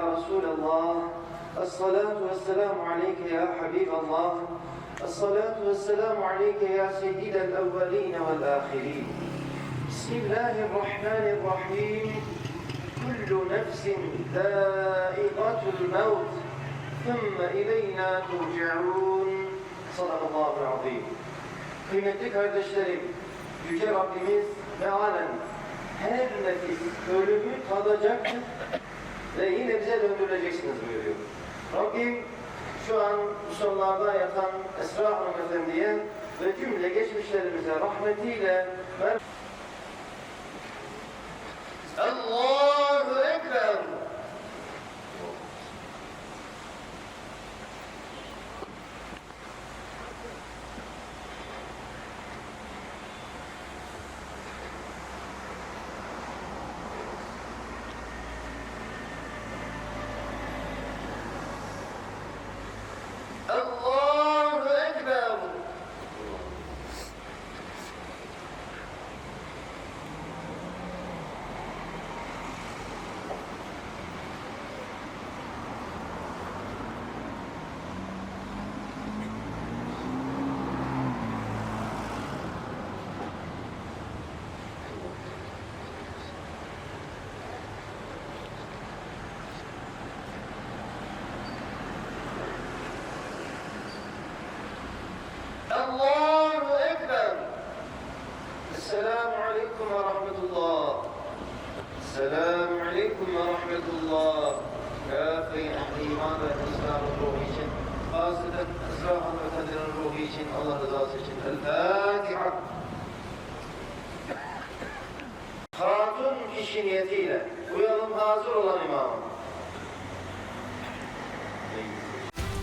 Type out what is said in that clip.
يا رسول الله الصلاة والسلام عليك يا حبيب الله الصلاة والسلام عليك يا سيد الأولين والآخرين بسم الله الرحمن الرحيم كل نفس ذائقة الموت ثم إلينا ترجعون صدق الله العظيم Kıymetli kardeşlerim, Yüce Rabbimiz mealen her nefis ölümü tadacaktır ve yine bize döndürüleceksiniz buyuruyor. Rabbim şu an sonlarda yatan Esra hanımefendiye ve cümle geçmişlerimize rahmetiyle ver. Allahu Ekber. Allahu Ekber. Allahu Ekber. Esselamu Aleyküm ve Rahmetullah. Esselamu Aleyküm ve Rahmetullah. Kâfe-i iman ve İslam ruhu için, hasreten Esra hanımefendinin ruhu için, Allah rızası için. El Fatiha. Hatun kişi niyetiyle uyalım